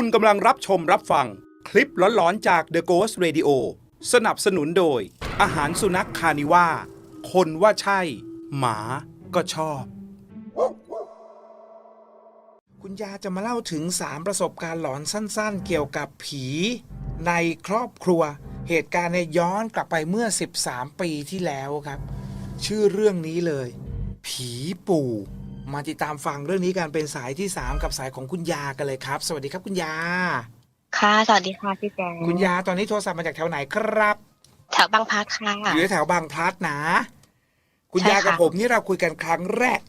คุณกำลังรับชมรับฟัง คลิปหลอนๆจาก The Ghost Radio สนับสนุนโดย อาหารสุนัขคานิว่า คนว่าใช่ หมาก็ชอบ คุณยาจะมาเล่าถึง 3 ประสบการณ์หลอนสั้นๆ เกี่ยวกับผี ในครอบครัว เหตุการณ์เนี่ยย้อนกลับไปเมื่อ 13 ปีที่แล้วครับ ชื่อเรื่องนี้เลย ผีปู่ มาติดตามฟังเรื่องนี้กันเป็นสายที่ 3 กับสายของคุณยากันเลยครับ สวัสดีครับคุณยา ค่ะ สวัสดีค่ะพี่แจงคุณยาตอนนี้โทรศัพท์มาจากแถวไหนครับแถวบางพลัดค่ะอยู่แถวบางพลัดนะ คุณใช่ยาค่ะกับผมนี่เราคุยกันครั้งแรก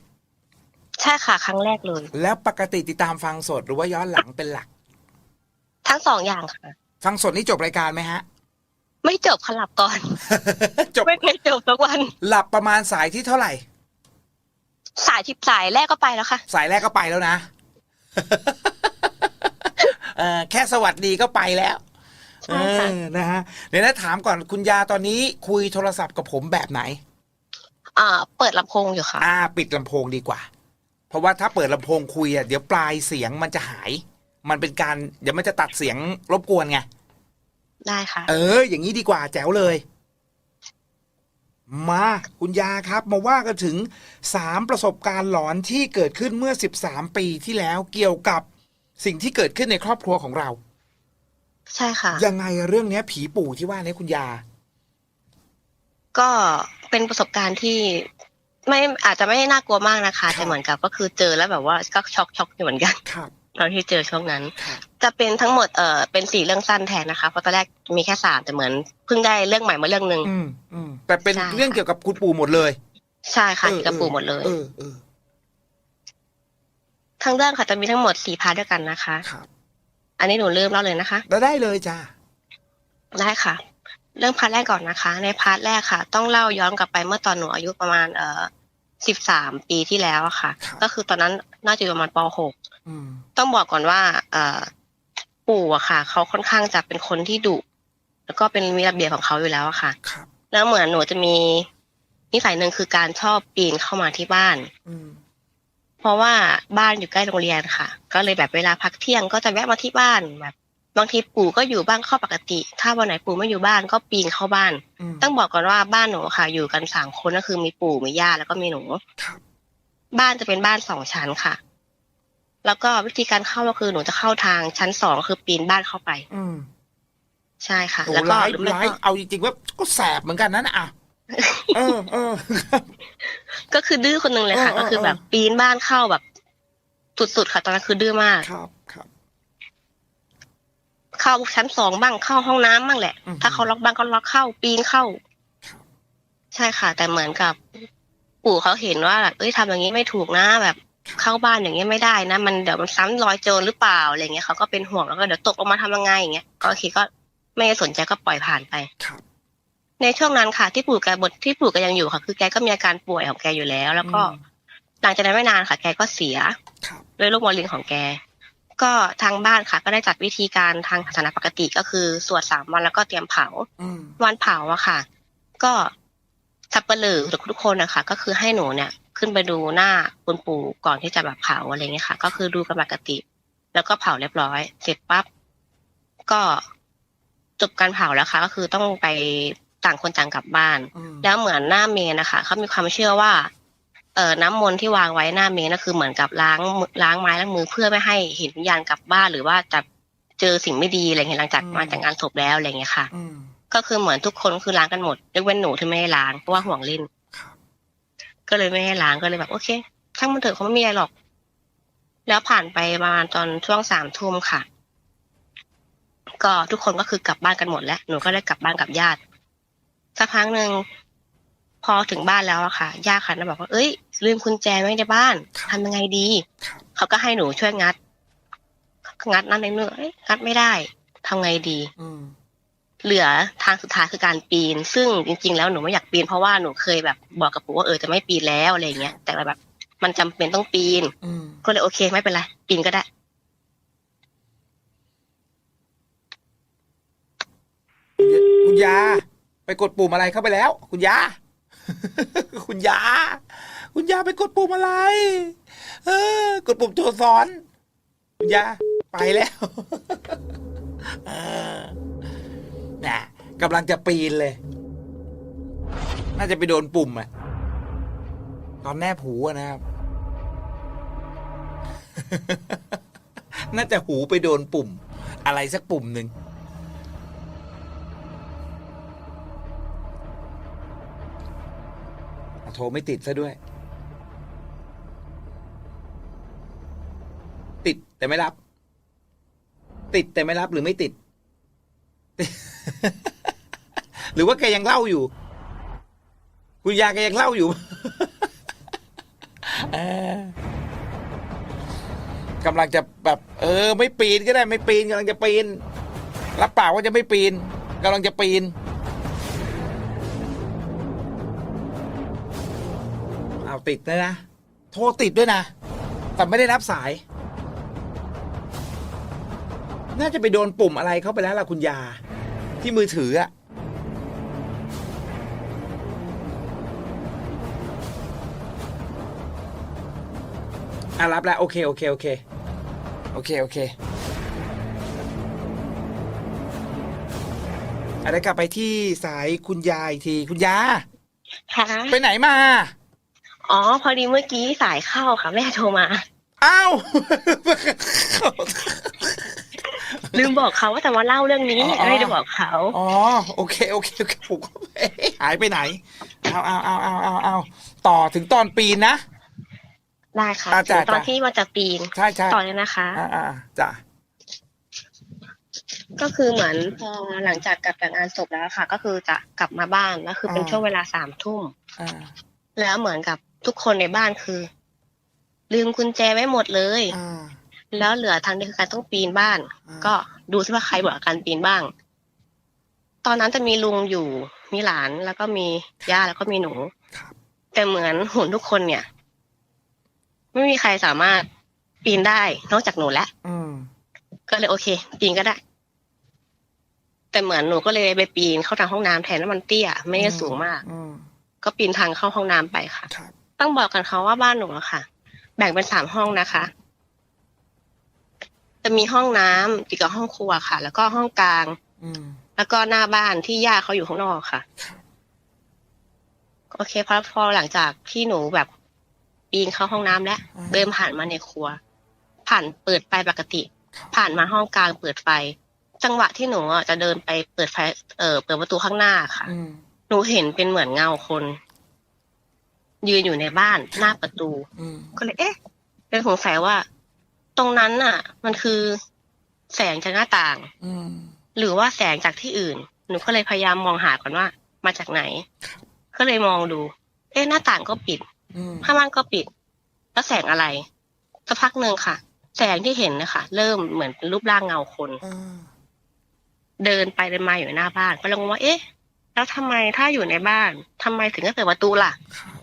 ใช่ค่ะ ครั้งแรกเลย แล้วปกติติดตามฟังสดหรือว่าย้อนหลังเป็นหลัก ทั้งสองอย่างค่ะ ฟังสดนี่จบรายการไหมฮะ ไม่จบค่ะหลับก่อนจบไม่เคยจบสักวัน หลับประมาณสายที่เท่าไหร่ สายทิพสายแรกก็ไปแล้วค่ะ สายแรกก็ไปแล้วนะ เออแค่สวัสดีก็ไปแล้วใช่ค่ะ เออนะฮะเดี๋ยวนะถามก่อนคุณยาตอนนี้คุยโทรศัพท์กับผมแบบไหน อ่า เปิดลำโพงอยู่ค่ะ อ่า ปิดลำโพงดีกว่า เพราะว่าถ้าเปิดลำโพงคุยอะเดี๋ยวปลายเสียงมันจะหาย มันเป็นการเดี๋ยวมันจะตัดเสียงรบกวนไง ได้ค่ะ เออ อย่างนี้ดีกว่าแจ๋วเลย มาคุณยาครับ มาว่ากันถึงสามประสบการณ์หลอนที่เกิดขึ้นเมื่อ 13 ปีที่แล้วเกี่ยวกับสิ่งที่เกิดขึ้นในครอบครัวของเรา ใช่ค่ะ ยังไงเรื่องเนี้ย ผีปู่ที่ว่าเนี้คุณยา ก็เป็นประสบการณ์ที่ไม่อาจจะไม่ได้น่ากลัวมากนะคะ ครับ แต่เหมือนกับก็คือเจอแล้วแบบว่าก็ช็อกช็อกอยู่เหมือนกัน ครับ ตอนที่เจอช่วงนั้นครับจะเป็นทั้งหมดเอ่อเป็นสี่เรื่องสั้นแทนนะคะเพราะตอนแรกมีแค่สามแต่เหมือนเพิ่งได้เรื่องใหม่มาเรื่องหนึ่งอืมอืมแต่เป็นใช่เรื่องเกี่ยวกับคุณปู่หมดเลย ใช่ค่ะเออเกี่ยวกับปู่หมดเลยเออเออทั้งเรื่องค่ะจะมีทั้งหมดสี่พาร์ทด้วยกันนะคะครับอันนี้หนูเริ่มเล่าเลยนะคะแล้วได้เลยจ้าได้ค่ะ เรื่องพาร์ทแรกก่อนนะคะ ในพาร์ทแรกค่ะ ต้องเล่าย้อนกลับไปเมื่อตอนหนูอายุประมาณ เอ่อสิบสามปีที่แล้วอะค่ะครับก็คือตอนนั้นน่าจะอยู่ประมาณปหกอืม ต้องบอกก่อนว่าเอ่อปู่อะค่ะ เขาค่อนข้างจะเป็นคนที่ดุแล้วก็เป็นมีระเบียบของเขาอยู่แล้วอะค่ะครับแล้วเหมือนหนูจะมีนิสัยหนึ่งคือการชอบปีนเข้ามาที่บ้านอืมเพราะว่าบ้านอยู่ใกล้โรงเรียนค่ะ ก็เลยแบบเวลาพักเที่ยงก็จะแวะมาที่บ้านแบบบางทีปู่ก็อยู่บ้านเข้าปกติ ถ้าวันไหนปู่ไม่อยู่บ้านก็ปีนเข้าบ้านอืมต้องบอกก่อนว่าบ้านหนูค่ะ อยู่กันสามคนก็คือมีปู่มีย่าแล้วก็มีหนูครับบ้านจะเป็นบ้านสองชั้นค่ะ แล้วก็วิธีการเข้าก็คือหนูจะเข้าทางชั้นสองคือปีนบ้านเข้าไป อืมใช่ค่ะโอ้แล้วก็ร้ายหรือไม่ร้ายก็เอาจริงๆว่าก็แสบเหมือนกันนะนะอะเออเออ ก็คือดื้อคนหนึงเลยค่ะ เออเออ ก็คือแบบปีนบ้านเข้าแบบสุดๆค่ะ ตอนนั้นคือดื้อมาก ครับครับ เข้าชั้นสองบ้างเข้าห้องน้ำบ้างแหละ อืมถ้าเขาล็อกบ้างก็ล็อกเข้า ปีนเข้า ครับ ใช่ค่ะ แต่เหมือนกับ ปู่เขาเห็นว่าแบบเอ้ยทำอย่างนี้ไม่ถูกนะแบบ เข้าบ้านอย่างนี้ยไม่ได้นะมันเดี๋ยวมันซ้ำรอยโจรหรือเปล่าอะไรเงี้ยเขาก็เป็นห่วงแล้วก็เดี๋ยวตกลงมาทำยังไงอย่างเงี้ยก็คิดก็ไม่ได้สนใจก็ปล่อยผ่านไปครับในช่วงนั้นค่ะ ที่ปู่แกบทที่ปู่แกยังอยู่ค่ะ คือแกก็มีอาการป่วยของแกอยู่แล้ว แล้วก็อืมหลังจากนั้นไม่นานค่ะ แกก็เสียครับด้วยโรคมะเร็งของแก ก็ทางบ้านค่ะ ก็ได้จัดวิธีการทางศาสนาปกติก็คือสวดสามวันแล้วก็เตรียมเผาอืมวันเผาอะค่ะ ก็สับเปลือหรือทุกคนนะคะก็คือให้หนูเนี่ย ขึ้นไปดูหน้าคุณปู่ก่อนที่จะแบบเผาอะไรเงี้ยค่ะ ก็คือดูกันปกติ แล้วก็เผาเรียบร้อย เสร็จปั๊บก็จบการเผาแล้วค่ะ ก็คือต้องไปต่างคนต่างกลับบ้านอืมแล้วเหมือนหน้าเมนนะคะเขามีความเชื่อว่า เอ่อน้ำมนต์ที่วางไว้หน้าเมนก็คือเหมือนกับล้างมือล้างไม้ล้างมือเพื่อไม่ให้เห็นวิญญาณกลับบ้านหรือว่าจะเจอสิ่งไม่ดีอะไรเงี้ยหลังจากมาจากงานศพแล้วอะไรเงี้ยค่ะอืมก็คือเหมือนทุกคนคือล้างกันหมดยกเว้นหนูที่ไม่ให้ล้างเพราะว่าห่วงเล่นครับ ก็เลยไม่ให้ล้างก็เลยแบบ โอเคช่างมันเถอะเขาไม่มีอะไรหรอก แล้วผ่านไปประมาณตอนช่วงสามทุ่มค่ะ ก็ทุกคนก็คือกลับบ้านกันหมดแล้วหนูก็ได้กลับบ้านกับญาติสักพักหนึ่งพอถึงบ้านแล้วอะค่ะญาติค่ะนะบอกว่าเอ้ย ลืมกุญแจไว้ในบ้านทำยังไงดีครับเขาก็ให้หนูช่วยงัด งัดนั่นในเนื้อเอ้ยงัดไม่ได้ทำไงดีอืม เหลือทางสุดท้ายคือการปีน ซึ่งจริง ๆ แล้วหนูไม่อยากปีนเพราะว่าหนูเคยแบบบอกกับปู่ว่าเออจะไม่ปีนแล้วอะไรอย่างเงี้ยแต่แบบมันจำเป็นต้องปีนอืมก็เลยโอเคไม่เป็นไรปีนก็ได้ คุณยา ไปกดปุ่มอะไรเข้าไปแล้ว คุณยา คุณยา คุณยาไปกดปุ่มอะไร เออ กดปุ่มตัวซ้อน คุณยา ไปแล้ว กำลังจะปีนเลย น่าจะไปโดนปุ่มอะตอนแนบหูอะนะครับ น่าจะหูไปโดนปุ่ม อะไรสักปุ่มหนึ่งโทรไม่ติดซะด้วย ติดแต่ไม่รับ ติดแต่ไม่รับหรือไม่ติด หรือว่าแกยังเล่าอยู่ คุณยายแกยังเล่าอยู่เออกำลังจะแบบ เออ ไม่ปีนก็ได้ ไม่ปีนกำลังจะปีน รับปากว่าจะไม่ปีนกำลังจะปีน เอาติดเลยนะ โทรติดด้วยนะ แต่ไม่ได้รับสาย น่าจะไปโดนปุ่มอะไรเข้าไปแล้วล่ะคุณยา ที่มือถืออะอะรับแล้ว โอเค โอเค โอเค โอเค โอเคอะได้กลับไปที่สายคุณยายอีกทีคุณยา ค่ะ ไปไหนมา อ๋อ พอดีเมื่อกี้สายเข้าค่ะ แม่โทรมา อ้าว ลืมบอกเขาว่าจะมาเล่าเรื่องนี้อ๋ออ๋อ ไม่ได้บอกเขาอ๋อโอเคโอเคโอเคผมก็เอ๊ะหายไปไหนเอาเอาเอาเอาเอาเอาต่อถึงตอนปีนนะ ได้ค่ะอ่าถึจ้ะงตอนจ้ะ ที่มันจะปีนใช่ใช่ต่อเลยนะคะ อ่าอ่าจ้ะก็คือเหมือนพอหลังจากกลับจากงานศพแล้วค่ะ ก็คือจะกลับมาบ้านแล้วคือเป็นช่วงเวลาสามทุ่ม อ่าแล้วเหมือนกับทุกคนในบ้านคือ ลืมกุญแจไว้หมดเลย อ่า แล้วเหลือทางเดียวคือการต้องปีนบ้านอ่าก็ดูซิว่าใครบอกการปีนบ้าง ตอนนั้นจะมีลุงอยู่มีหลานแล้วก็มีย่าแล้วก็มีหนูครับแต่เหมือนหุ่นทุกคนเนี่ย ไม่มีใครสามารถปีนได้นอกจากหนูและอืมก็เลยโอเค ปีนก็ได้ แต่เหมือนหนูก็เลยไปปีนเข้าทางห้องน้ำแทนแล้วมันเตี้ยไม่ได้สูงมากอืมก็ปีนทางเข้าห้องน้ำไปค่ะครับต้องบอกกันเขาว่าบ้านหนูอะค่ะ แบ่งเป็นสามห้องนะคะ จะมีห้องน้ำติดกับห้องครัวค่ะ แล้วก็ห้องกลาง อืมแล้วก็หน้าบ้านที่ย่าเขาอยู่ข้างนอกค่ะครับโอเคพอพอหลังจากที่หนูแบบปีนเข้าห้องน้ำแล้วอ่าเดินผ่านมาในครัว ผ่านเปิดไฟปกติครับผ่านมาห้องกลางเปิดไฟ จังหวะที่หนูอะจะเดินไปเปิดไฟเอ่อเปิดประตูข้างหน้าค่ะอืมหนูเห็นเป็นเหมือนเงาคน ยืนอยู่ในบ้านหน้าประตูอืมก็เลย เอ๊ะเป็นสงสัยว่า ตรงนั้นน่ะ มันคือแสงจากหน้าต่าง อืม หรือว่าแสงจากที่อื่น หนูก็เลยพยายามมองหาก่อนว่า มาจากไหนครับก็เลยมองดู เอ๊ะหน้าต่างก็ปิดอืมผ้าม่านก็ปิด แล้วแสงอะไรสักพักหนึ่งค่ะ แสงที่เห็นนะคะเริ่มเหมือนเป็นรูปร่างเงาคน อ่าเดินไปเดินมาอยู่หน้าบ้าน ก็เลยงงว่า เอ๊ะ แล้วทำไมถ้าอยู่ในบ้านทำไมถึงไม่เปิดประตูล่ะครับ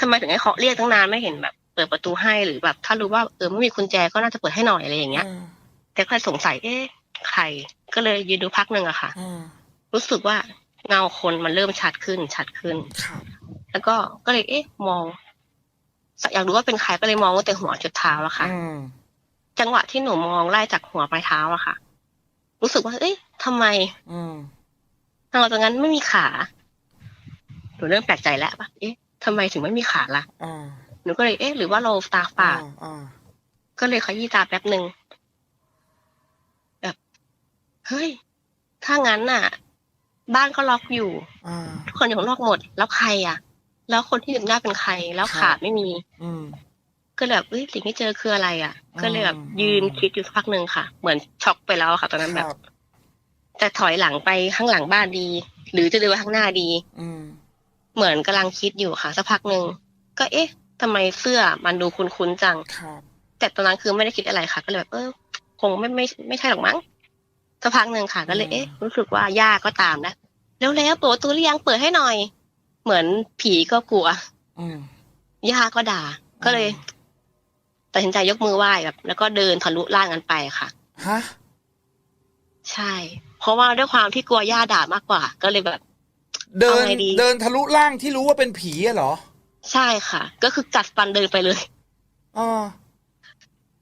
ทำไมถึงให้เคาะเรียกตั้งนานไม่เห็นแบบ เปิดประตูให้หรือแบบ ถ้ารู้ว่าเออไม่มีกุญแจก็น่าจะเปิดให้หน่อยอะไรอย่างเงี้ยอ่าแต่ก็สงสัยเอ๊ะใคร ก็เลยยืนดูพักหนึ่งอะค่ะอ่ารู้สึกว่าเงาคนมันเริ่มชัดขึ้นชัดขึ้นครับแล้วก็ก็เลยเอ๊ะ มองอยากรู้ว่าเป็นใครก็เลยมองว่าแต่หัวจุดเท้าอะค่ะอืมจังหวะที่หนูมองไล่จากหัวปลายเท้าอะค่ะ รู้สึกว่า เอ๊ะทำไม อืมทางเราตรงนั้นไม่มีขาหนูเริ่มแปลกใจแล้วว่าเอ๊ะทำไมถึงไม่มีขาล่ะอ่า หนูก็เลยเอ๊ะหรือว่าเราตาฝาดอ่าก็เลยขยี้ตาแป๊บหนึ่งแบบเฮ้ย ถ้างั้นน่ะ บ้านก็ล็อกอยู่อ่าทุกคนอยู่ข้างนอกหมด แล้วใครอะ แล้วคนที่อยู่หน้าเป็นใคร แล้วครับขาไม่มี อืมก็เลยแบบเอ้ยสิ่งที่เจอคืออะไร อะอืมก็เลยแบบยืนคิดอยู่สักพักหนึ่งค่ะ เหมือนช็อกไปแล้วอะค่ะ ตอนนั้นแบบครับจะถอยหลังไปข้างหลังบ้านดี หรือจะเดินไปข้างหน้าดี อืมเหมือนกำลังคิดอยู่ค่ะ สักพักหนึ่งก็เอ๊ะ ทำไมเสื้อมันดูคุ้นๆจังครับแต่ตอนนั้นคือไม่ได้คิดอะไรค่ะ ก็เลยแบบเออ คงไม่ไม่ไม่ใช่หรอกมั้งสักพักหนึ่งค่ะ ก็เลยเอ๊ะรู้สึกว่าย่าก็ตามแล้วแล้วแล้วเปิดประตูหรือยังเปิดให้หน่อย เหมือนผีก็กลัวอืมย่าก็ด่า ก็เลยตัดสินใจยกมือไหว้แบบ แล้วก็เดินทะลุล่างกันไปค่ะฮะใช่ เพราะว่าด้วยความที่กลัวย่าด่ามากกว่า ก็เลยแบบ เดินเอาไงดีเดินทะลุล่างที่รู้ว่าเป็นผีอะเหรอ ใช่ค่ะ ก็คือกัดฟันเดินไปเลยอ่า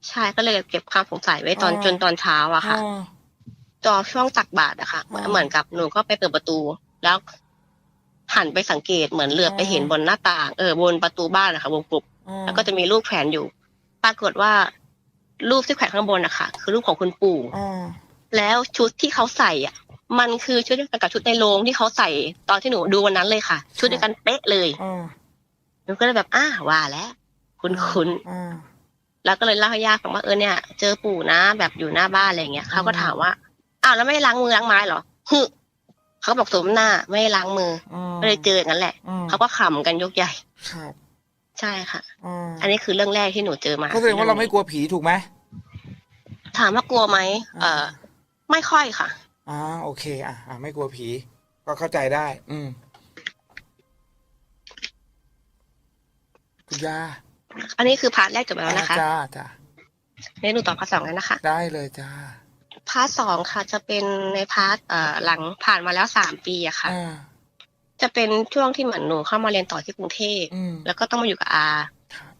ใช่ก็เลยเก็บความสงสัยไว้ตอนอ่าจนตอนเช้าอะค่ะอ่าจอช่วงตักบาตรอะค่ะเหมือนอ่าเหมือนกับหนูก็ไปเปิดประตู แล้วหันไปสังเกตเหมือนเหลือบไปอ่าเห็นบนหน้าต่างเออบนประตูบ้านอะค่ะวงกลมอ่าแล้วก็จะมีรูปแขวนอยู่ ปรากฏว่ารูปที่แขวนข้างบนอะค่ะ คือรูปของคุณปู่อ่าแล้วชุดที่เขาใส่อะ มันคือชุดเดียวกันกับชุดในโรงที่เขาใส่ตอนที่หนูดูวันนั้นเลยค่ะ ชุดเดียวกันเป๊ะเลยอ่า หนูก็เลยแบบอ้าว่าแล้วคุณคุณอ่าแล้วก็เลยเล่าให้ย่าฟังว่าเออเนี่ย เจอปู่นะ แบบอยู่หน้าบ้านอะไรเงี้ยเขาก็ถามว่าอ้าวแล้วไม่ได้ล้างมือล้างไม้เหรอฮึเขาก็บอกสมหน้าไม่ได้ล้างมืออ่าก็เลยเจออย่างนั้นแหละอืมเขาก็ขำกันยกใหญ่ครับใช่ค่ะอ่าอันนี้คือเรื่องแรกที่หนูเจอมาก็แสดงว่าเราไม่กลัวผีถูกไหมถามว่ากลัวไหมเออไม่ค่อยค่ะอ่าโอเคอะอะไม่กลัวผี ก็เข้าใจได้ อืม คุณยาอันนี้คือพาร์ทแรกจบไปแล้วนะคะจ้าจ้านี่หนูตอบพาร์ทสองแล้วนะคะ ได้เลยจ้าพาร์ทสองค่ะ จะเป็นในพาร์ทเอ่อหลังผ่านมาแล้วสามปีอะค่ะอ่าจะเป็นช่วงที่เหมือนหนูเข้ามาเรียนต่อที่กรุงเทพอืมแล้วก็ต้องมาอยู่กับอาครับ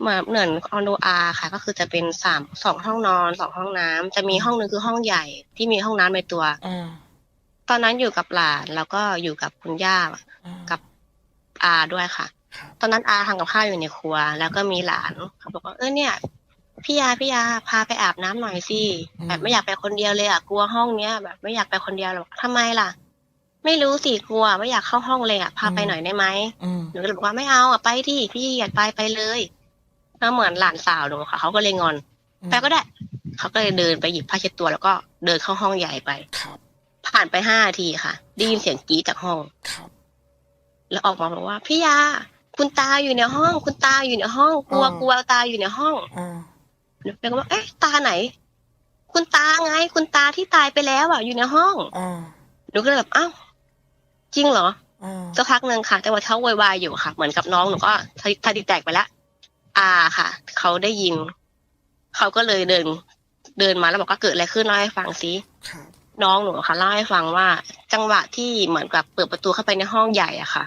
เหมือนเหมือนคอนโดอาค่ะ ก็คือจะเป็นสามสองห้องนอนสองห้องน้ำจะมีห้องหนึ่งคือห้องใหญ่ที่มีห้องน้ำในตัวอ่าตอนนั้นอยู่กับหลานแล้วก็อยู่กับคุณย่าอ่ากับอาด้วยค่ะครับ ตอนนั้นอาทำกับข้าวอยู่ในครัว แล้วก็มีหลานเขาบอกว่าเออเนี่ยพี่ยาพี่ยาพาไปอาบน้ำหน่อยสิแบบไม่อยากไปคนเดียวเลยอะกลัวห้องเนี้ยแบบไม่อยากไปคนเดียวหรอกทำไมล่ะ ไม่รู้สิกลัวไม่อยากเข้าห้องเลยอะพาไปหน่อยได้ไหมอืมหนูก็เลยบอกว่าไม่เอาอะไปที่พี่อยากไปไปเลยแล้วเหมือนหลานสาวหนูค่ะเขาก็เลยงอนไปก็ได้เขาก็เลยเดินไปหยิบผ้าเช็ดตัวแล้วก็เดินเข้าห้องใหญ่ไปครับผ่านไปห้านาทีค่ะได้ยินเสียงกรี๊ดจากห้องครับแล้วออกมาบอกว่าพี่ยา คุณตาอยู่ในห้อง คุณตาอยู่ในห้อง กลัวอ่ากลัวตาอยู่ในห้องอ่าหนูก็บอกเอ๊ะตาไหน คุณตาไง คุณตาที่ตายไปแล้วอะอยู่ในห้องอ่าหนูก็เลยแบบอ้าวจริงเหรออ่าสักพักหนึ่งค่ะ แต่ว่าเขาโวยวายอยู่ค่ะ เหมือนกับน้องหนูก็ทะทะดิแตกไปแล้วอาค่ะเขาได้ยินเขาก็เลยเดิน เดินมาแล้วบอกว่าเกิดอะไรขึ้นเล่าให้ฟังซิครับน้องหนูค่ะเล่าให้ฟังว่า จังหวะที่เหมือนกับเปิดประตูเข้าไปในห้องใหญ่อะค่ะ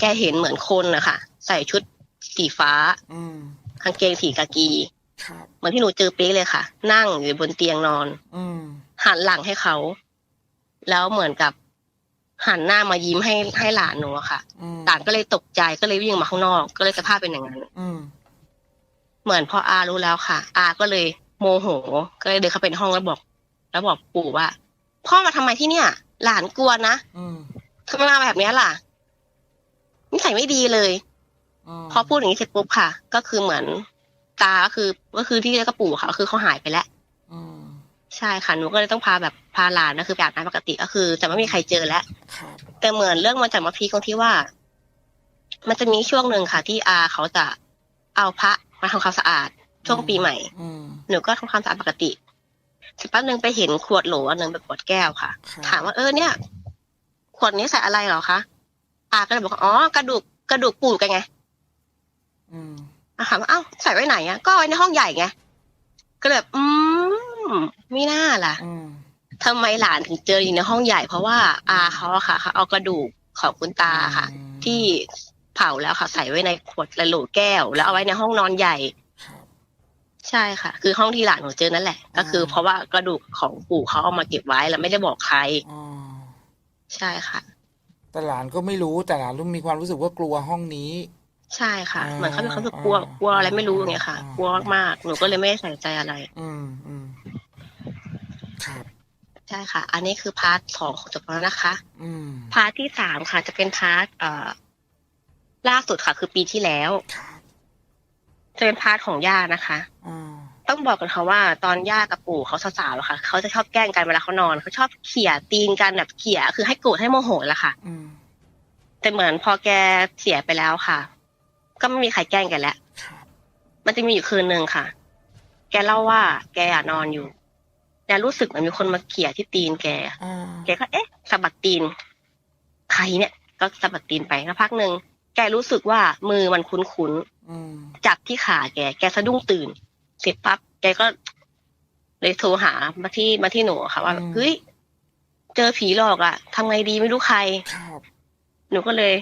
แกเห็นเหมือนคนอะค่ะใส่ชุดสีฟ้าอืมกางเกงสีกากีครับเหมือนที่หนูเจอเป๊ะเลยค่ะ นั่งอยู่บนเตียงนอนอืมหันหลังให้เขา แล้วเหมือนกับหันหน้ามายิ้มให้ให้หลานหนูอะค่ะอืมหลานก็เลยตกใจก็เลยวิ่งออกมาข้างนอก ก็เลยสภาพเป็นอย่างนั้นอืมเหมือนพออารู้แล้วค่ะ อาก็เลยโมโห ก็เลยเดินเข้าไปในห้องแล้วบอก แล้วบอกปู่ว่า พ่อมาทำไมที่เนี่ย หลานกลัวนะอืมทำไมมาแบบเนี้ยล่ะ นิสัยไม่ดีเลยมพอพูดอย่างนี้เสร็จปุ๊บค่ะ ก็คือเหมือนตาก็คือก็คือที่เรียกก็ปู่ค่ะก็คือเขาหายไปแล้วอืมใช่ค่ะหนูก็เลยต้องพาแบบพาหลานนะคือไปอาบน้ำปกติก็คือ จะไม่มีใครเจอแล้วครับแต่เหมือนเรื่องมันจะมาพีคตรงที่ว่า มันจะมีช่วงหนึ่งค่ะ ที่อาเขาจะเอาพระมาทำความสะอาด ช่วงปีใหม่อืมหนูก็ทำความสะอาดปกติสักแป๊บนึงไปเห็นขวดโหลอันหนึ่งเป็นขวดแก้วค่ะครับถามว่าเออเนี่ย ขวดนี้ใส่อะไรเหรอคะ อาก็เลยบอกว่าอ๋อกระดูกกระดูกปู่กันไงอืมอาถามว่าเอ้าใส่ไว้ไหนอะก็ไว้ในห้องใหญ่ไงก็เลยแบบอืมไม่น่าล่ะอืมทำไมหลานถึงเจออยู่ในห้องใหญ่ เพราะว่าอาเขาอะค่ะเขาเอากระดูกของคุณตาค่ะอืมที่เผาแล้วค่ะใส่ไว้ในขวดละโหลแก้ว แล้วเอาไว้ในห้องนอนใหญ่ครับใช่ค่ะ คือห้องที่หลานหนูเจอนั่นแหละ ก็คือ เพราะว่ากระดูกของปู่เขาเอามาเก็บไว้แล้วไม่ได้บอกใครอ๋อใช่ค่ะ แต่หลานก็ไม่รู้แต่หลานรู้มีความรู้สึกว่ากลัวห้องนี้ ใช่ค่ะอ่าเหมือนเขาเป็นเขาสึกกลัวอ่ากลัวอะไรไม่รู้อย่างเงี้ยค่ะอ่ากกลัวมากๆหนูก็เลยไม่ได้ใส่ใจอะไร อืมอืมครับใช่ค่ะ อันนี้คือพาร์ทสองของจบแล้วนะคะ อืมพาร์ทที่สามค่ะ จะเป็นพาร์ทเอ่อล่าสุดค่ะ คือปีที่แล้วครับจะเป็นพาร์ทของย่านะคะอ่าต้องบอกกันค่ะว่าตอนย่ากับปู่เขาสาวๆอะค่ะเขาจะชอบแกล้งกันเวลาเขานอนเขาชอบเขี่ยตีนกันแบบเขี่ยคือให้โกรธให้โมโหแหละค่ะ อืม แต่เหมือนพอแกเสียไปแล้วค่ะ ก็ไม่มีใครแกล้งกันแล้วครับมันจะมีอยู่คืนหนึ่งค่ะ แกเล่าว่า แกอะนอนอยู่แกรู้สึกเหมือนมีคนมาเขี่ยที่ตีนแก อ่าแกก็เอ๊ะสะบัดตีน ใครเนี่ย ก็สะบัดตีนไปสักพักหนึ่งแกรู้สึกว่ามือมันคุ้นอืมๆจับที่ขาแก แกสะดุ้งตื่น เสร็จปั๊บ แกก็เลยโทรหามาที่มาที่หนูค่ะ ว่า เฮ้ย เจอผีหลอกอะทำไงดีไม่รู้ใคร ครับ หนูก็เลย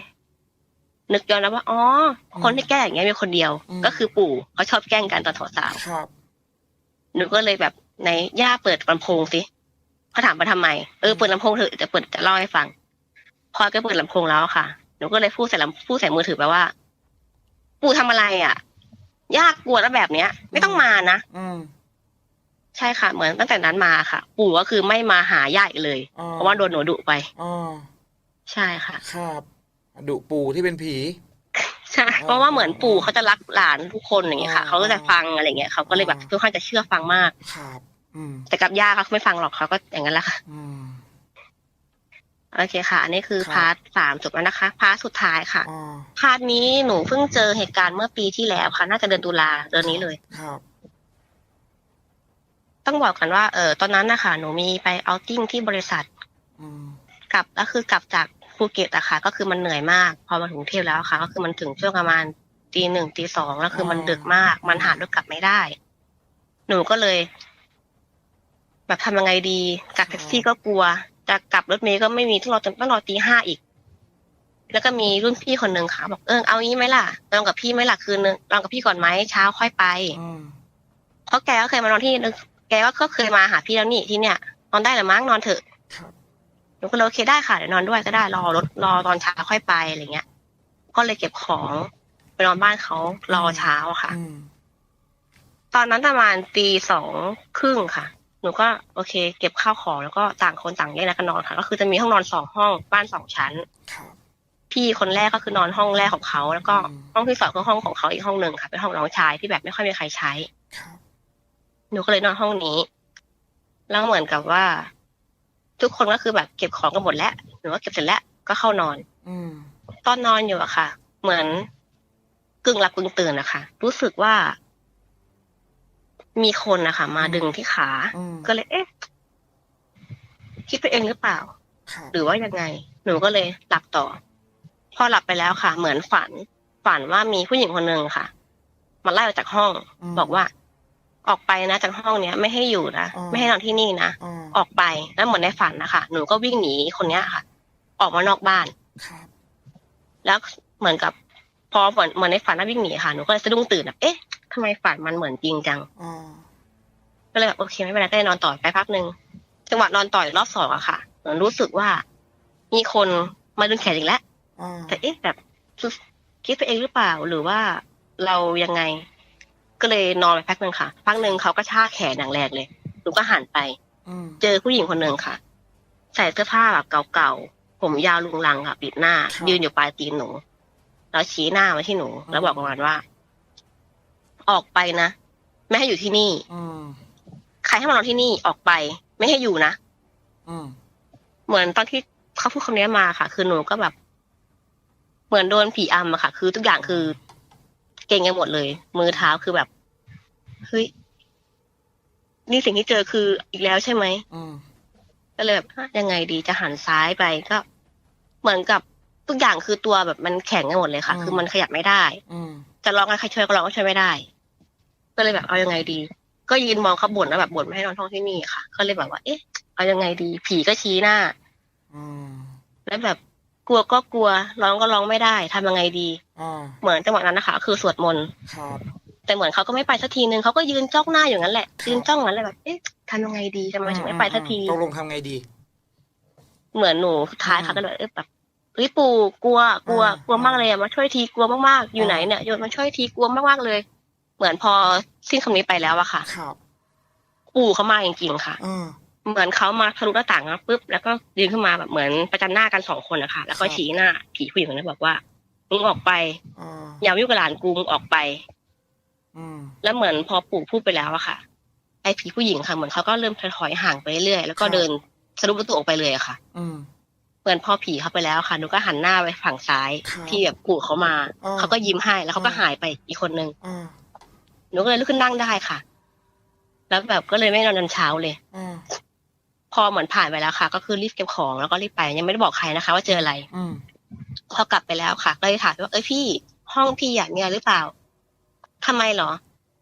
นึกย้อนแล้วว่าอ๋อคนที่แกล้งอย่างเงี้ยมีคนเดียว อืม ก็คือปู่เขาชอบแกล้งกันตอนสาวครับ ๆหนูก็เลยแบบในย่าเปิดลำโพงสิเขาถามว่าทำไมเออเปิดลำโพงเถอะจะเปิดจะเล่าให้ฟัง พอก็เปิดลำโพงแล้วค่ะหนูก็เลยพูดใส่ลำพูดใส่มือถือไปว่า ปู่ทำอะไรอะย่ากลัวแล้วแบบเนี้ย ไม่ต้องมานะ อืมใช่ค่ะ เหมือนตั้งแต่นั้นมาค่ะ ปู่ก็คือไม่มาหาย่าอีกเลย อ๋อเพราะว่าโดนหนูดุไป อ๋อ ใช่ค่ะ ครับดุปู่ที่เป็นผี ใช่ เพราะว่าเหมือนปู่เขาจะรักหลานทุกคนอย่างเงี้ยค่ะอ๋อเขาก็จะฟังอะไรเงี้ยเขาก็เลยแบบอ๋อค่อนข้างจะเชื่อฟังมาก ครับ อืม แต่กับย่าเขาไม่ฟังหรอกเขาก็อย่างนั้นแหละค่ะ อืม โอเคค่ะ อันนี้คือครับ พาร์ทสามจบแล้วนะคะ พาร์ทสุดท้ายค่ะ อ๋อพาร์ทนี้หนูเพิ่งเจอเหตุการณ์เมื่อปีที่แล้วค่ะ น่าจะเดือนตุลาเดือนนี้เลย ครับ ต้องบอกกันว่า เออตอนนั้นนะคะหนูมีไปเอาท์ติ้งที่บริษัท อืม กลับก็คือกลับจากภูเก็ตอะค่ะ ก็คือมันเหนื่อยมาก พอมาถึงเทพแล้วค่ะ ก็คือมันถึงช่วงประมาณตีหนึ่งตีสองแล้วคือมันดึกมาก มันหารถกลับไม่ได้ หนูก็เลย แบบทำยังไงดีจากแท็กซี่ก็กลัวจะกลับรถเมล์ก็ไม่มีต้องรอจนต้องรอตีห้าอีก แล้วก็มีรุ่นพี่คนหนึ่งค่ะ บอกเออเอางี้ไหมล่ะลองกับพี่ไหมล่ะคืนนึงลองกับพี่ก่อนไหมเช้าค่อยไปเพราะแกก็เคยมานอนที่นึงแกก็เคยมาหาพี่แล้วนี่ที่เนี่ยนอนได้หรือมั้งนอนเถอะ หนูก็เลยโอเคได้ค่ะเดี๋ยวนอนด้วยก็ได้รอรถรอตอนเช้าค่อยไปอะไรเงี้ย ก็เลยเก็บของไปนอนบ้านเขารอเช้าค่ะ อืมตอนนั้นประมาณตีสองครึ่งค่ะ หนูก็โอเค เก็บข้าวของแล้วก็ต่างคนต่างแยกกันนอนค่ะ ก็คือจะมีห้องนอนสองห้องบ้านสองชั้น ครับพี่คนแรกก็คือนอนห้องแรกของเขาแล้วก็อืมห้องที่สองคือห้องของเขาอีกห้องหนึ่งค่ะเป็นห้องน้องชายที่แบบไม่ค่อยมีใครใช้ ครับหนูก็เลยนอนห้องนี้ แล้วเหมือนกับว่า ทุกคนก็คือแบบเก็บของกันหมดแล้วหนูก็เก็บเสร็จแล้วก็เข้านอนอืมตอนนอนอยู่อะค่ะ เหมือนกึ่งหลับกึ่งตื่นนะคะรู้สึกว่า มีคนนะคะมาดึงที่ขาอืมก็เลย เอ๊ะคิดไปเองหรือเปล่าครับหรือว่ายังไง หนูก็เลยหลับต่อ พอหลับไปแล้วค่ะ เหมือนฝัน ฝันว่ามีผู้หญิงคนหนึ่งค่ะ มาไล่ออกจากห้องมบอกว่า ออกไปนะจากห้องเนี้ยไม่ให้อยู่นะอ๋อ ไม่ให้นอนที่นี่นะอ๋อออกไปแล้วเหมือนในฝันนะคะหนูก็วิ่งหนีคนเนี้ยค่ะ ออกมานอกบ้าน ครับแล้วเหมือนกับพอเหมือนเหมือนในฝันน่ะวิ่งหนีค่ะหนูก็เลยสะดุ้งตื่นแบบเอ๊ะทำไมฝันมันเหมือนจริงจัง อ๋อก็เลยแบบโอเคไม่เป็นไรก็เลยนอนต่อไปพักหนึ่งจังหวะนอนต่ออีกรอบสองอะค่ะเหมือนรู้สึกว่า มีคนมาดึงแขนอีกแล้ว อ๋อแต่เอ๊ะแบบคิดไปเองหรือเปล่าหรือว่าเรายังไง ก็เลยนอนไปพักหนึ่งค่ะ พักหนึ่งเขาก็ชากแขนอย่างแรงเลยหนูก็หันไปอืมเจอผู้หญิงคนหนึ่งค่ะ ใส่เสื้อผ้าแบบเก่าๆ ผมยาวลุงลังค่ะปิดหน้า ยืนอยู่ปลายตีนหนู แล้วชี้หน้ามาที่หนู แล้วบอกประมาณว่า ออกไปนะ ไม่ให้อยู่ที่นี่อืมใครให้มานอนที่นี่ออกไป ไม่ให้อยู่นะอืมเหมือนตอนที่เขาพูดคำนี้มาค่ะ คือหนูก็แบบ เหมือนโดนผีอำอะค่ะ คือทุกอย่างคือ เก่งกันหมดเลย มือเท้าคือแบบเฮ้ยนี่สิ่งที่เจอคืออีกแล้วใช่ไหมอืมก็เลยแบบฮะยังไงดีจะหันซ้ายไปก็ เหมือนกับทุกอย่างคือตัวแบบมันแข็งกันหมดเลยค่ะอืมคือมันขยับไม่ได้ อืมจะร้องให้ใครช่วยก็ร้องก็ช่วยไม่ได้ ก็เลยแบบเอายังไงดี ก็ยืนมองเขาบ่นแล้วแบบบ่นไม่ให้นอนห้องที่นี่ค่ะ ก็เลยแบบว่า เอ๊ะ เอายังไงดี ผีก็ชี้หน้าอืมแล้วแบบ กลัวก็กลัวร้องก็ร้องไม่ได้ทำยังไงดี อ่าเหมือนจังหวะนั้นนะคะ คือสวดมนต์ครับ แต่เหมือนเขาก็ไม่ไปสักทีนึงเขาก็ยืนจ้องหน้าอยู่งั้นแหละครับยืนจ้องงั้นเลยแบบเอ๊ะทำยังไงดีทำไมถึงไม่ไปสักที ตกลงทำไงดี เหมือนหนูสุดท้ายค่ะอืมก็เลยเอ้ยแบบเฮ้ยปู่กลัวกลัวอ่ากลัวมากเลยอะมาช่วยทีกลัวมากๆอยู่อ่า ไหนเนี่ยโยนมาช่วยทีกลัวมากๆเลย เหมือนพอสิ้นคำนี้ไปแล้วอะค่ะ ครับปู่เขามาจริงๆค่ะอ่า เหมือนเขามาทะลุหน้าต่างมาปุ๊บแล้วก็ยืนขึ้นมาแบบเหมือนประจันหน้ากันสองคนนะคะแล้วก็ครับชี้หน้าผีผู้หญิงคนนั้นบอกว่ามึงออกไปอ่าอย่ามายุ่งกับหลานกูมึงออกไปอืมแล้วเหมือนพอปู่พูดไปแล้วอะค่ะ ไอ้ผีผู้หญิงค่ะเหมือนเขาก็เริ่มถอยๆห่างไปเรื่อยๆแล้วก็ครับเดินสะดุ้งประตูออกไปเลยอะค่ะ อืมเหมือนพอผีเข้าไปแล้วค่ะหนูก็หันหน้าไปฝั่งซ้ายครับที่แบบปู่เขามาอ่าเขาก็ยิ้มให้แล้วเขาก็อ่าหายไปอีกคนนึงอ่าหนูก็เลยลุกขึ้นนั่งได้ค่ะ แล้วแบบก็เลยไม่นอนจนเช้าเลยอ่า พอเหมือนผ่านไปแล้วค่ะ ก็คือรีบเก็บของแล้วก็รีบไป ยังไม่ได้บอกใครนะคะ ว่าเจออะไร อืมพอกลับไปแล้วค่ะ ก็เลยถามว่าเอ้ยพี่ห้องพี่อะเนี่ยหรือเปล่าทำไมเหรอ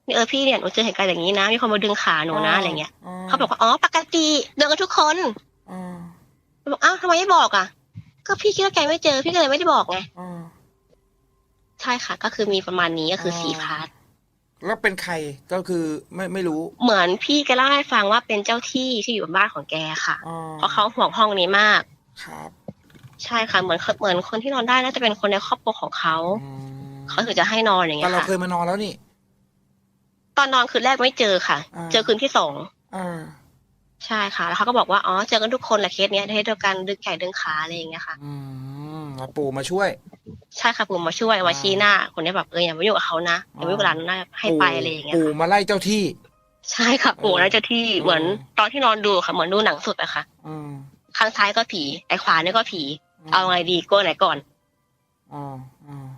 นี่เออพี่เนี่ยหนูเจอเหตุการณ์อย่างนี้นะมีคนมาดึงขาหนูนะอะไรเงี้ยเขาบอกว่าอ๋อปกติเดินกันทุกคนอ่าหนูบอกอ้าวทำไมไม่บอกอะ ก็พี่คิดว่าแกไม่เจอพี่ก็เลยไม่ได้บอกไงอ่าใช่ค่ะ ก็คือมีประมาณนี้ก็คือออสี่พาร์ท แล้วเป็นใครก็คือไม่ไม่รู้ เหมือนพี่แกเล่าให้ฟังว่าเป็นเจ้าที่ที่อยู่บ้านของแกค่ะ อ๋อเพราะเขาห่วงห้องนี้มาก ครับใช่ค่ะ เหมือนเหมือนคนที่นอนได้น่าจะเป็นคนในครอบครัวของเขาอืมเขาถึงจะให้นอนอย่างแต่เงี้ยเราค่ะเคยมานอนแล้วนี่ ตอนนอนคืนแรกไม่เจอค่ะ อ่า เจอคืนที่สองอ่าใช่ค่ะ แล้วเขาก็บอกว่าอ๋อเจอกันทุกคนแหละเคสเนี้ยเคสเดียวกันดึงแขนดึงขาอะไรอย่างเงี้ยค่ะ อืมแล้วปู่มาช่วย ใช่ค่ะปู่มาช่วยมาอ่าชี้หน้าคนนี้แบบเอออย่ามายุ่งกับเขานะอย่ามายุ่งกับหลานนะให้ไปอะไรอย่างเงี้ยปู่ค่ะมาไล่เจ้าที่ ใช่ค่ะปู่เออน่าจะที่เหมือนเออตอนที่นอนดูค่ะเหมือนดูหนังสุดอะค่ะอืมข้างซ้ายก็ผีไอ้ขวานี่ก็ผี เอาไงดีกลัวไหนก่อนอ๋ออ๋อ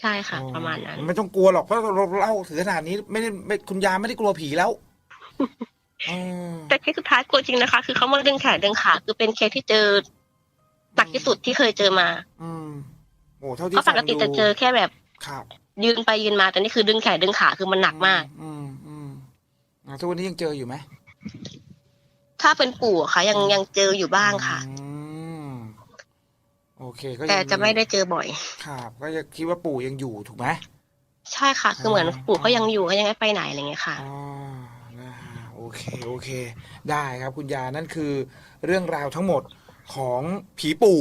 ใช่ค่ะอ๋อประมาณนั้น ไม่ต้องกลัวหรอกเพราะเราเล่าถึงขนาดนี้ไม่ได้ไม่คุณยาไม่ได้กลัวผีแล้วอืมแต่เคสสุดท้ายกลัวจริงนะคะ คือเขามาดึงแขนดึงขาคือเป็นเคสที่เจอหนักที่สุดที่เคยเจอมา อืมโอ้เท่าที่เพราะปฟังกติดูจะเจอแค่แบบครับยืนไปยืนมาแต่นี่คือดึงแขนดึงขาคือมันหนักมาก อืมอืมอ่าทุกวันนี้ยังเจออยู่ไหมถ้าเป็นปู่อะค่ะ ยังยังเจออยู่บ้างค่ะ อืมโอเคก็ยังแต่จะไม่ได้เจอบ่อย ครับก็ยังคิดว่าปู่ยังอยู่ถูกไหม ใช่ค่ะ คือเหมือนอ่าปู่เขายังอยู่เขายังไม่ไปไหนอะไรเงี้ยค่ะ อ๋อนะฮะโอเค โอเค ได้ครับคุณยา นั่นคือเรื่องราวทั้งหมดของผีปู่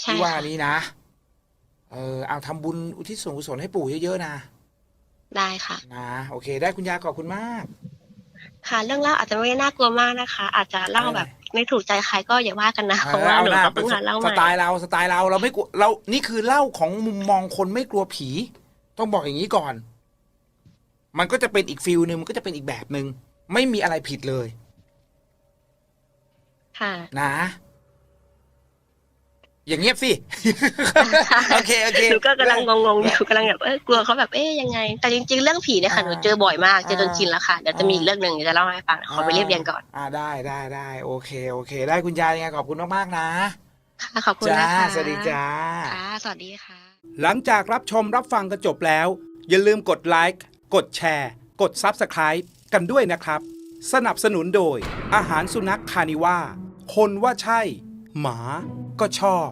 ใช่ที่ว่าค่ะนี้นะ เออเอาทำบุญอุทิศส่วนกุศลให้ปู่เยอะๆนะได้ค่ะ นะโอเค ได้คุณยาขอบคุณมาก ค่ะ เรื่องเล่าอาจจะไม่ได้น่ากลัวมากนะคะ อาจจะเล่าแบบไม่ถูกใจใครก็อย่าว่ากันนะเพราะว่าหนูก็เพิ่งหัดเล่าใหสม่ไตล์เราสไตล์เราเราไม่กลัวเรานี่คือเล่าของมุมมองคนไม่กลัวผี ต้องบอกอย่างนี้ก่อน มันก็จะเป็นอีกฟิลหนึ่งมันก็จะเป็นอีกแบบหนึ่งไม่มีอะไรผิดเลยค่ะ นะ อย่างเงียบสิ โอเคโอเคหนูก็กำลังงงๆอยู่กำลังแบบเออกลัวเขาแบบเอ๊ยยังไง แต่จริง ๆ เรื่องผีเนี่ยค่ะอ่าหนูเจอบ่อยมากเจอจนอ่าชินแล้วค่ะเดี๋ยวจะมีอีกเรื่องหนึ่งเดี๋ยวจะเล่าให้ฟังขอไปเรียบเรียงก่อนอ่าได้ได้ได้โอเคโอเค ได้คุณยายยังไงขอบคุณมากๆนะค่ะขอบคุณจ้านะคะสวัสดีจ้าค่ะสวัสดีค่ะ หลังจากรับชมรับฟังกันจบแล้ว อย่าลืมกดไลค์กดแชร์ กด Subscribe กันด้วยนะครับ สนับสนุนโดย อาหารสุนัขคานิว่าคนว่าใช่ หมาก็ชอบ